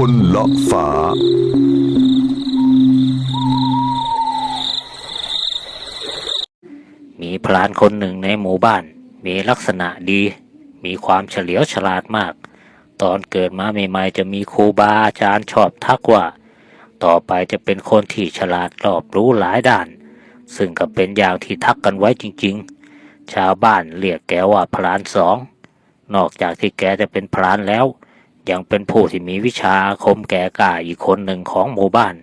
คนเลาะฝา มีพรานคนหนึ่งในหมู่บ้าน มีลักษณะดี มีความเฉลียวฉลาดมาก ตอนเกิดมาใหม่ๆจะมีครูบาอาจารย์ชอบทักว่า ต่อไปจะเป็นคนที่ฉลาดรอบรู้หลายด้าน ซึ่งก็เป็นอย่างที่ทักกันไว้จริง ๆ ชาวบ้านเรียกแกว่าพรานสอง นอกจากที่แกจะเป็นพรานแล้ว ยังเป็นผู้ที่มีวิชาอาคมแก่กล้าอีกคนหนึ่งของหมู่บ้าน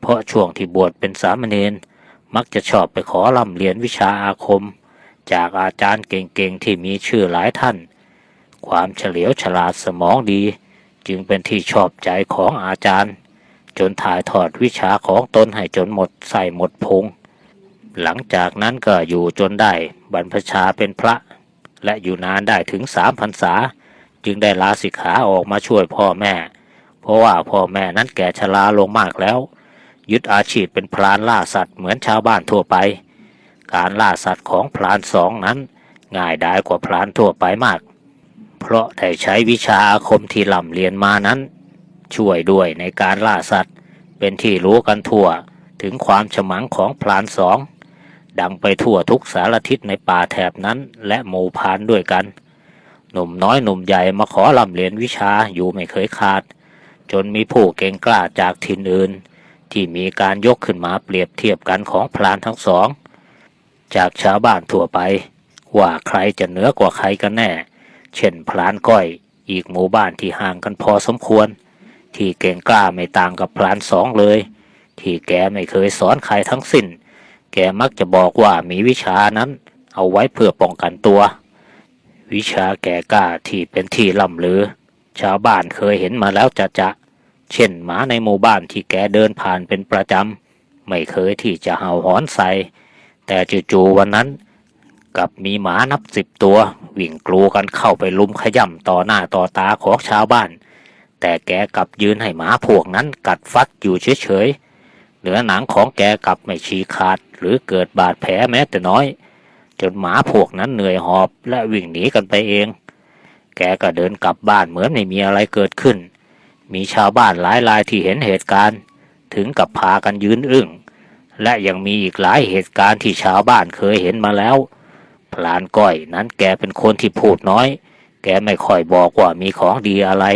เพราะช่วงที่บวชเป็นสามเณรมักจะชอบไปขอร่ำเรียนวิชาอาคม จากอาจารย์เก่งๆที่มีชื่อหลายท่าน ความเฉลียวฉลาดสมองดี จึงเป็นที่ชอบใจของอาจารย์ จนถ่ายทอดวิชาของตนให้จนหมดใส่หมดพุงหลังจากนั้นก็อยู่จนได้บรรพชาเป็นพระ และอยู่นานได้ถึงสามพรรษา จึงได้ลาสิกขาออกมาช่วยพ่อแม่ เพราะว่าพ่อแม่นั้นแก่ชราลงมากแล้ว ยึดอาชีพเป็นพรานล่าสัตว์เหมือนชาวบ้านทั่วไป การล่าสัตว์ของพรานสองนั้นง่ายดายกว่าพรานทั่วไปมาก เพราะได้ใช้วิชาอาคมที่ล่ำเรียนมานั้น ช่วยด้วยในการล่าสัตว์ เป็นที่รู้กันทั่วถึงความฉมังของพรานสองดังไปทั่วทุกสารทิศในป่าแถบนั้นและหมู่พานด้วยกัน หนุ่มน้อยหนุ่มใหญ่มาขอลำเรียนวิชาอยู่ไม่เคยขาด จนมีผู้เก่งกล้าจากถิ่นอื่น ที่มีการยกขึ้นมาเปรียบเทียบกันของพรานทั้งสอง จากชาวบ้านทั่วไป ว่าใครจะเหนือกว่าใครกันแน่ เช่นพรานก้อย อีกหมู่บ้านที่ห่างกันพอสมควร ที่เก่งกล้าไม่ต่างกับพรานสองเลย ที่แกไม่เคยสอนใครทั้งสิ้น แกมักจะบอกว่ามีวิชานั้น เอาไว้เพื่อป้องกันตัว วิชาแก่กล้าที่เป็นที่ล่ำลือ ชาวบ้านเคยเห็นมาแล้วจะจะเช่นหมาในหมู่บ้านที่แกเดินผ่านเป็นประจำ ไม่เคยที่จะเห่าหอนใส่ แต่จู่ๆวันนั้นกลับมีหมานับสิบตัว วิ่งกลูกันเข้าไปลุมขย่ำต่อหน้าต่อตาของชาวบ้าน แต่แกกลับยืนให้หมาพวกนั้นกัดฟัดอยู่เฉยๆเหนือหนังของแกกลับไม่ฉีกขาด หรือเกิดบาดแผลแม้แต่น้อย จนหมาพวกนั้นเหนื่อยหอบและวิ่งหนีกันไปเอง แกก็เดินกลับบ้านเหมือนไม่มีอะไรเกิดขึ้น มีชาวบ้านหลายรายที่เห็นเหตุการณ์ ถึงกับพากันยืนอึ้ง และยังมีอีกหลายเหตุการณ์ที่ชาวบ้านเคยเห็นมาแล้ว พลานก้อยนั้นแกเป็นคนที่พูดน้อย แกไม่ค่อยบอกว่ามีของดีอะไร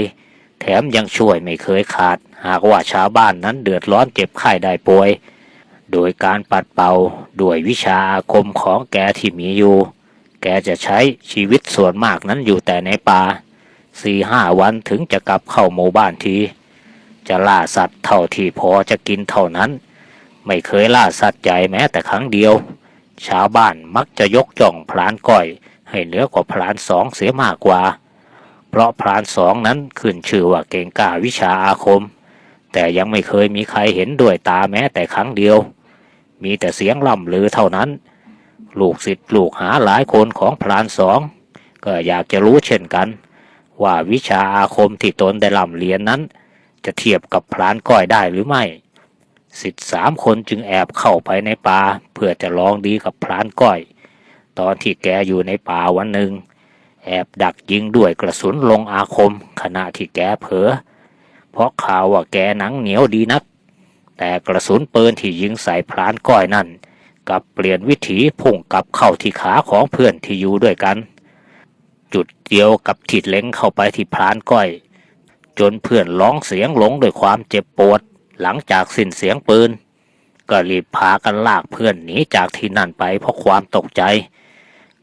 แถมยังช่วยไม่เคยขาด หากว่าชาวบ้านนั้นเดือดร้อนเจ็บไข้ได้ป่วย โดยการปัดเป่าด้วยวิชาอาคมของแกที่มีอยู่ แกจะใช้ชีวิตส่วนมากนั้นอยู่แต่ในป่าสี่ห้าวันถึงจะกลับเข้าหมู่บ้านที จะล่าสัตว์เท่าที่พอจะกินเท่านั้น ไม่เคยล่าสัตว์ใหญ่แม้แต่ครั้งเดียว ชาวบ้านมักจะยกจ่องพรานก้อย ให้เหนือกว่าพรานสองเสียมากกว่า เพราะพรานสองนั้นขึ้นชื่อว่าเก่งกล้าวิชาอาคม แต่ยังไม่เคยมีใครเห็นด้วยตาแม้แต่ครั้งเดียว มีแต่เสียงล่ำลือเท่านั้น ลูกศิษย์ลูกหาหลายคนของพรานสอง ก็อยากจะรู้เช่นกัน ว่าวิชาอาคมที่ตนได้ล่ำเรียนนั้น จะเทียบกับพรานก้อยได้หรือไม่สิทธิ์สามคนจึงแอบเข้าไปในป่าเพื่อจะลองดีกับพรานก้อย ตอนที่แกอยู่ในป่าวันหนึ่ง แอบดักยิงด้วยกระสุนลงอาคมขณะที่แกเผลอเพราะข่าวว่าแกหนังเหนียวดีนัก แต่กระสุนปืนที่ยิงใส่พรานก้อยนั่นกลับเปลี่ยนวิถีพุ่งกลับเข้าที่ขาของเพื่อนที่อยู่ด้วยกัน จุดเดียวกับที่เล็งเข้าไปที่พรานก้อย จนเพื่อนร้องเสียงหลงด้วยความเจ็บปวด หลังจากสิ้นเสียงปืน ก็รีบพากันลากเพื่อนหนีจากที่นั่นไปเพราะความตกใจ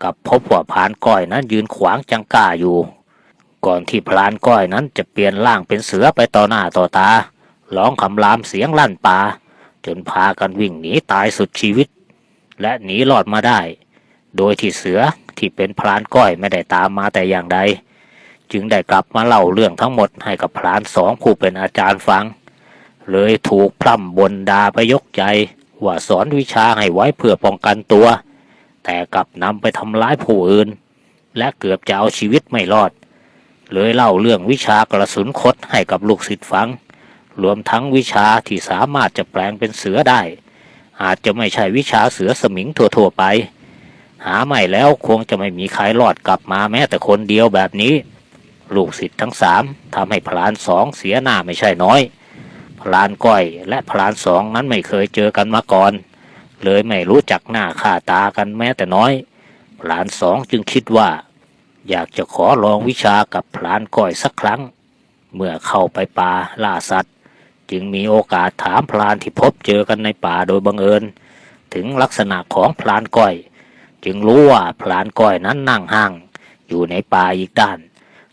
กับพบว่าพรานก้อยนั้นยืนขวางจังก้าอยู่ ก่อนที่พรานก้อยนั้นจะเปลี่ยนร่างเป็นเสือไปต่อหน้าต่อตา ร้องคำรามเสียงลั่นป่า จนพากันวิ่งหนีตายสุดชีวิต และหนีรอดมาได้ โดยที่เสือที่เป็นพรานก้อยไม่ได้ตามมาแต่อย่างใด จึงได้กลับมาเล่าเรื่องทั้งหมดให้กับพรานสองผู้เป็นอาจารย์ฟัง เลยถูกพร่ำบนดาไปยกใจว่าสอนวิชาให้ไว้เพื่อป้องกันตัว แต่กลับนำไปทำร้ายผู้อื่น และเกือบจะเอาชีวิตไม่รอด เลยเล่าเรื่องวิชากระสุนคดให้กับลูกศิษย์ฟัง รวมทั้งวิชาที่สามารถจะแปลงเป็นเสือได้ อาจจะไม่ใช่วิชาเสือสมิงทั่วๆไป หาไม่แล้วคงจะไม่มีใครรอดกลับมาแม้แต่คนเดียวแบบนี้ ลูกศิษย์ทั้งสามทำให้พลานสองเสียหน้าไม่ใช่น้อยพลานก้อยและพลานสองนั้นไม่เคยเจอกันมาก่อน เลยไม่รู้จักหน้าค่าตากันแม้แต่น้อยพลานสองจึงคิดว่า อยากจะขอลองวิชากับพลานก้อยสักครั้ง เมื่อเข้าไปป่าล่าสัตว์ จึงมีโอกาสถามพลานที่พบเจอกันในป่าโดยบังเอิญ ถึงลักษณะของพลานก้อย จึงรู้ว่าพลานก้อยนั้นนั่งห่าง อยู่ในป่าอีกด้าน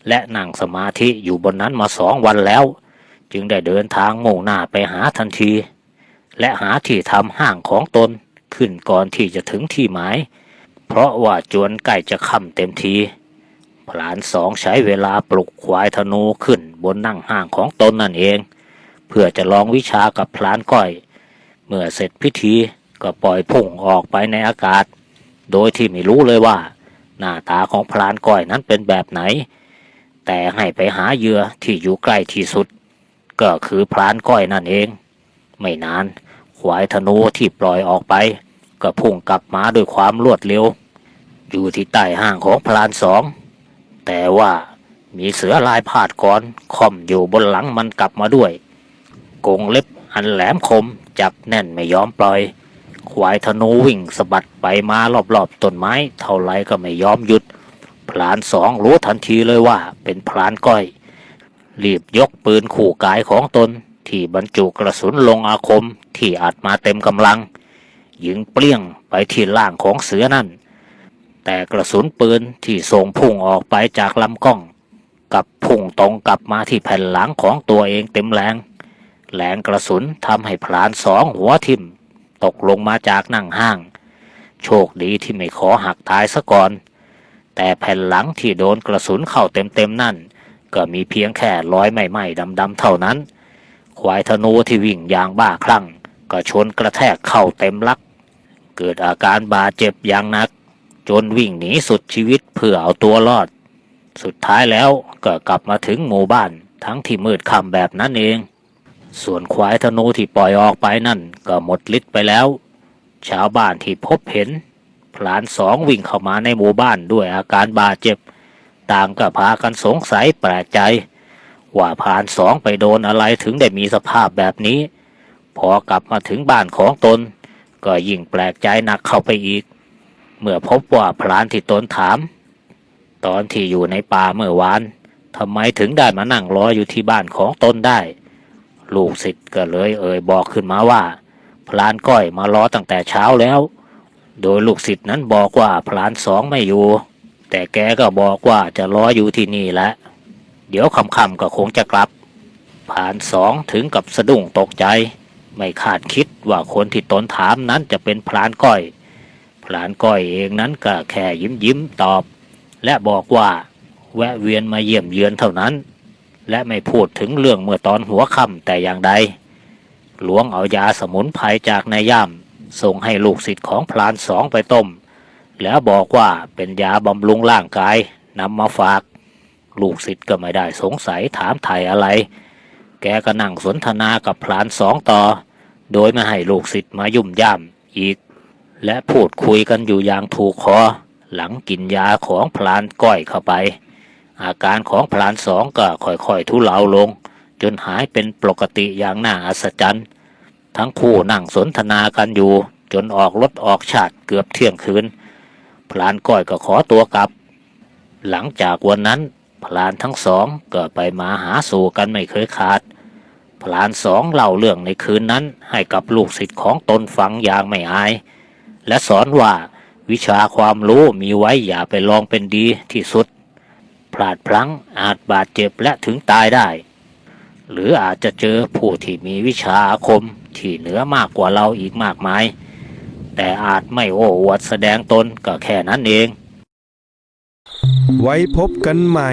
และนั่งสมาธิอยู่บนนั้นมาสองวันแล้ว จึงได้เดินทางมุ่งหน้าไปหาทันที และหาที่ทำห้างของตนขึ้นก่อนที่จะถึงที่หมาย เพราะว่าจวนใกล้จะค่ำเต็มทีพลานสองใช้เวลาปลุกควายธนูขึ้นบนนั่งห้างของตนนั่นเอง เพื่อจะลองวิชากับพลานก้อย เมื่อเสร็จพิธีก็ปล่อยพุ่งออกไปในอากาศ โดยที่ไม่รู้เลยว่า หน้าตาของพลานก้อยนั้นเป็นแบบไหน แต่ให้ไปหาเหยื่อที่อยู่ใกล้ที่สุด ก็คือพลานก้อยนั่นเอง ไม่นานควายธนูที่ปล่อยออกไป ก็พุ่งกลับมาด้วยความรวดเร็ว อยู่ที่ใต้ห้างของพลานสอง แต่ว่ามีเสือลายพาดก่อนค่อมอยู่บนหลังมันกลับมาด้วย กรงเล็บอันแหลมคมจับแน่นไม่ยอมปล่อย ควายธนูวิ่งสะบัดไปมารอบๆต้นไม้ เท่าไรก็ไม่ยอมหยุด พลานสองรู้ทันทีเลยว่าเป็นพลานก้อย รีบยกปืนขู่กายของตน ที่บรรจุกระสุนลงอาคมที่อัดมาเต็มกำลัง ยิงเปรี้ยงไปที่ล่างของเสือนั่น แต่กระสุนปืนที่ส่งพุ่งออกไปจากลำกล้องกับพุ่งตรงกลับมาที่แผ่นหลังของตัวเองเต็มแรง แหลงกระสุนทำให้พลานสองหัวทิ่มตกลงมาจากนั่งห้าง โชคดีที่ไม่ขอหักท้ายซะก่อน แต่แผ่นหลังที่โดนกระสุนเข้าเต็มๆนั่น ก็มีเพียงแค่ร้อยไม่ไหม้ดำๆเท่านั้น ควายธนูที่วิ่งอย่างบ้าคลั่ง ก็ชนกระแทกเข้าเต็มลัก เกิดอาการบาดเจ็บอย่างหนัก จนวิ่งหนีสุดชีวิตเพื่อเอาตัวรอด สุดท้ายแล้วก็กลับมาถึงหมู่บ้านทั้งที่มืดค่ำแบบนั้นเอง ส่วนควายธนูที่ปล่อยออกไปนั่นก็หมดฤทธิ์ไปแล้ว ชาวบ้านที่พบเห็นพลานสองวิ่งเข้ามาในหมู่บ้านด้วยอาการบาดเจ็บ ต่างก็พากันสงสัยแปลกใจ ว่าพลานสองไปโดนอะไรถึงได้มีสภาพแบบนี้ พอกลับมาถึงบ้านของตน ก็ยิ่งแปลกใจหนักเข้าไปอีก เมื่อพบว่าพลานที่ตนถาม ตอนที่อยู่ในป่าเมื่อวานทำไมถึงได้มานั่งรออยู่ที่บ้านของตนได้ ลูกศิษย์ก็เลยเอ่ยบอกขึ้นมาว่า พลานก้อยมารอตั้งแต่เช้าแล้ว โดยลูกศิษย์นั้นบอกว่าพลานสองไม่อยู่ แต่แกก็บอกว่าจะรออยู่ที่นี่แหละ เดี๋ยวค่ำๆก็คงจะกลับผ่านสองถึงกับสะดุ้งตกใจ ไม่คาดคิดว่าคนที่ตนถามนั้นจะเป็นพลานก้อย พลานก้อยเองนั้นก็แค่ยิ้มยิ้มตอบ และบอกว่าแวะเวียนมาเยี่ยมเยือนเท่านั้น และไม่พูดถึงเรื่องเมื่อตอนหัวค่ำแต่อย่างใดหลวงเอายาสมุนไพรจากนายย่ามส่งให้ลูกศิษย์ของพลานสองไปต้ม แล้วบอกว่าเป็นยาบำรุงร่างกายนำมาฝาก ลูกศิษย์ก็ไม่ได้สงสัยถามไถ่อะไร แกก็นั่งสนทนากับพลานสองต่อ โดยไม่ให้ลูกศิษย์มายุ่มย่ามอีก และพูดคุยกันอยู่อย่างถูกคอหลังกินยาของพลานก้อยเข้าไป อาการของพลานสองก็ค่อยๆทุเลาลง จนหายเป็นปกติอย่างน่าอัศจรรย์ ทั้งคู่นั่งสนทนากันอยู่ จนออกรถออกชาติเกือบเที่ยงคืน พลานก้อยก็ขอตัวกลับ หลังจากวันนั้นพลานทั้งสองก็ไปมาหาสู่กันไม่เคยขาด พลานสองเล่าเรื่องในคืนนั้นให้กับลูกศิษย์ของตนฟังอย่างไม่อาย และสอนว่าวิชาความรู้มีไว้อย่าไปลองเป็นดีที่สุด พลาดพลั้งอาจบาดเจ็บและถึงตายได้ หรืออาจจะเจอผู้ที่มีวิชาอาคมที่เหนือมากกว่าเราอีกมากมาย แต่อาจไม่โอ้อวดแสดงตนก็แค่นั้นเอง ไว้พบกันใหม่